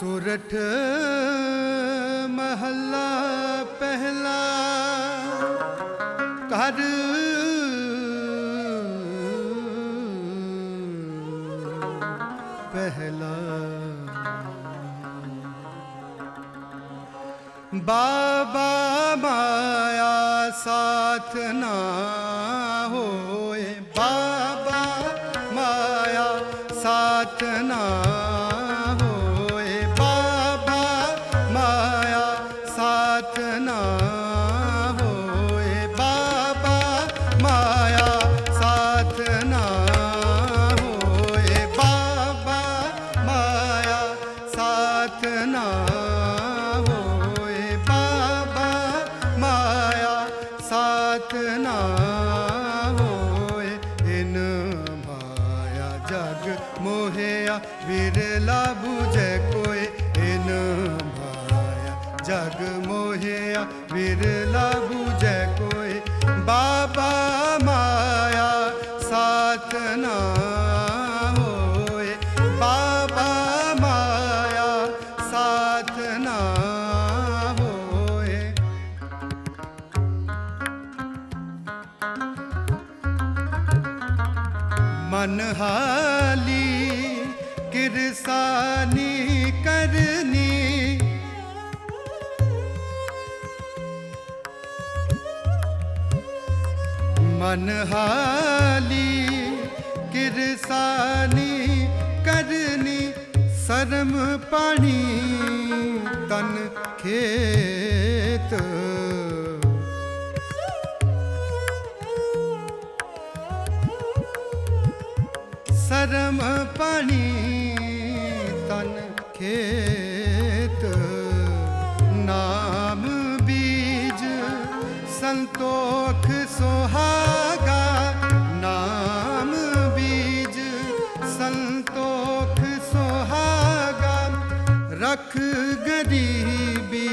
ਸੁਰਠ ਮਹੱਲਾ ਪਹਿਲਾ ਕਰ ਪਹਿਲਾ ਬਾਬਾ ਮਾਇਆ ਸਾਥ ਨਾ ਹੋਏ ਬਾਬਾ ਮਾਇਆ ਸਾਥ ਨਾ ਸਾਥ ਨਾ ਹੋਏ ਬਾਬਾ ਮਾਇਆ, ਸਾਥ ਨਾ ਹੋਏ ਬਾਬਾ ਮਾਇਆ, ਸਾਥ ਨਾ ਹੋਏ ਬਾਬਾ ਮਾਇਆ, ਸਾਥ ਨਾ ਹੋਏ ਇਨ ਮਾਇਆ ਜਗ ਮੋਹਿਆ, ਵਿਰਲਾ ਬੁਝੈ ਕੋਏ ਜਗ ਮੋਹਿਆ ਵਿਰਲਾ ਬੁਝੈ ਕੋਏ ਬਾਬਾ ਮਾਇਆ ਸਾਥ ਨਾ ਹੋਏ। ਬਾਬਾ ਮਾਇਆ ਸਾਥ ਨਾ ਹੋਏ। ਮਨ ਹਾਲੀ ਮਨ ਹਾਲੀ ਕਿਰਸਾਨੀ ਕਰਨੀ ਸਰਮ ਪਾਣੀ ਤਨ ਖੇਤ ਸਰਮ ਪਾਣੀ ਤਨ ਖੇਤ ਗਰੀਬੀ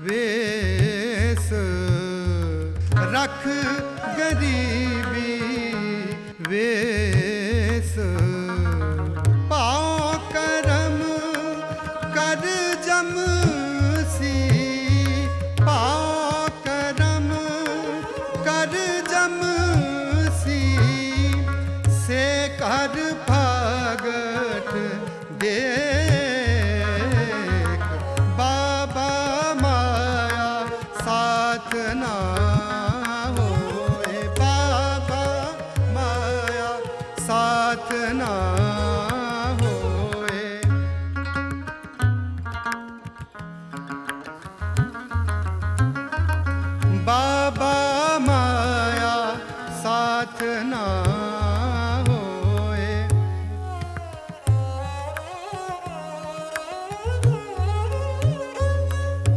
ਵੇਸ। ਰੱਖ ਗਰੀਬੀ ਵੇ ਬਾਬਾ ਮਾਇਆ ਸਾਥ ਨਾ ਹੋਏ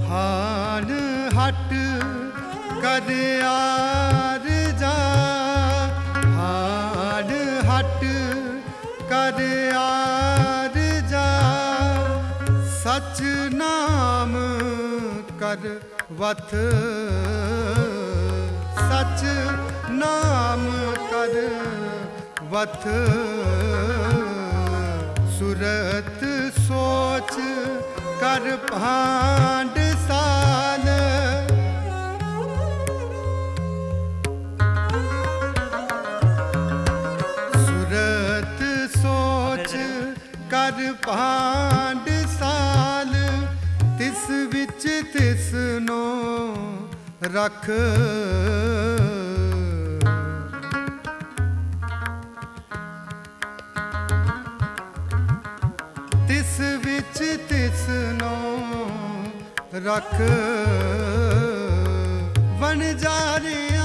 ਹਾਨ ਹਟ ਕਦ ਆਰ ਜਾ ਹਾਨ ਹਟ ਕਦ ਆਰ ਜਾ ਸਚ ਨਾਮ ਕਰ ਵਥ ਸਚ ਨਾਮ ਕਰ ਵਥ। ਸੁਰਤ ਸੋਚ ਕਰ ਭਾਂਡ ਸਾਲ। ਸੁਰਤ ਸੋਚ ਕਰ ਭਾਂਡ ਵਿੱਚ ਤਿਸ ਨੂੰ ਰੱਖ। ਤਿਸ ਵਿੱਚ ਤਿਸ ਨੂੰ ਰਖ। ਵਨ ਜਾਰਿਆ ਸਿਓ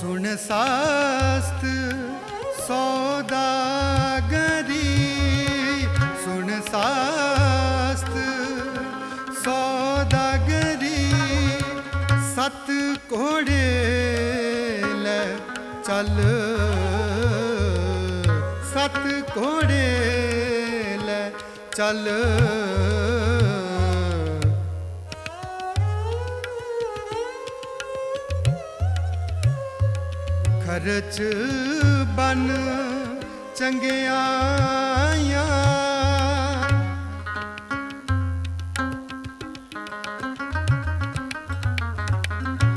ਸੁਣ ਸਾਸਤ ਸੌਦਾਗਰੀ ਸੁਣ ਸਾਸਤ ਸੌਦਾਗਰੀ ਸਤ ਕੋੜੇ ਲੈ ਚੱਲ। ਸਤ ਕੋੜੇ ਲੈ ਚੱਲ। ਖਰਚ ਬਨ ਚੰਗਿਆਈਆਂ।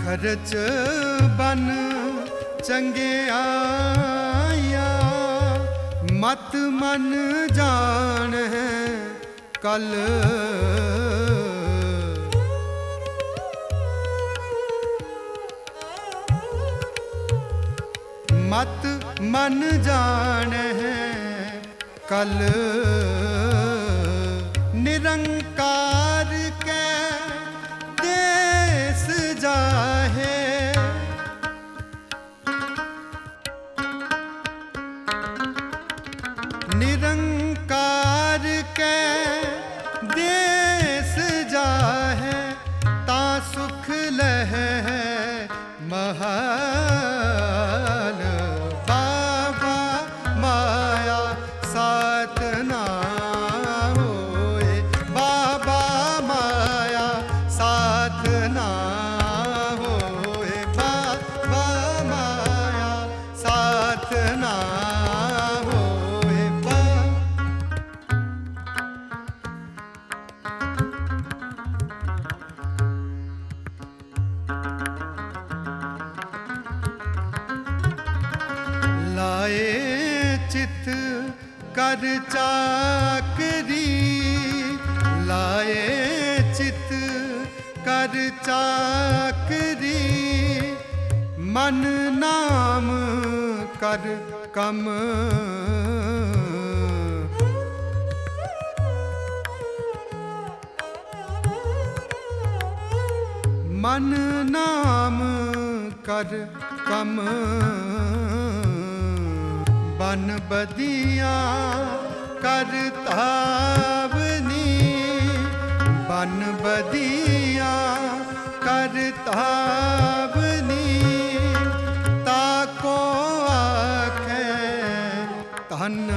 ਖਰਚ ਬਨ ਚੰਗਿਆਈਆਂ। ਮਤ ਮਨ ਜਾਣ ਹੈ ਕਲ ਮਨ ਜਾਣ ਹੈ ਕਲ ਨਿਰੰਕਾਰ ਕਰ ਚਾਕਰੀ ਲਾਏ ਚਿਤ ਕਰ ਚਾਕਰੀ। ਮਨ ਨਾਮ ਕਰ ਕਮ। ਮਨ ਨਾਮ ਕਰ ਕਮ। ਬਨ ਬਦੀਆਂ ਕਰ ਤਾਵਨੀ। ਬਨ ਬਦੀਆਂ ਕਰ ਤਾਵਨੀ। ਤਾ ਕੋ ਆਖੇ ਤਨ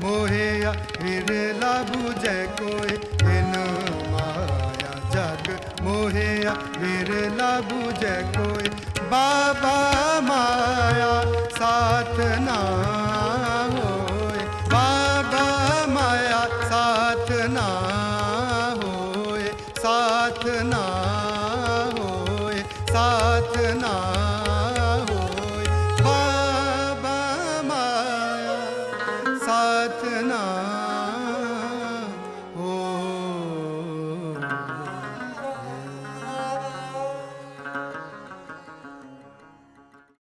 ਮੋਹਿਆ ਫਿਰ ਲਾਭੂ ਜੈ ਕੋਏ। ਇਨ ਮਾਇਆ ਜਗ ਮੋਹਿਆ ਫਿਰ ਲਾਭੂ ਜੈ ਕੋਏ। ਬਾਬਾ नाथ ना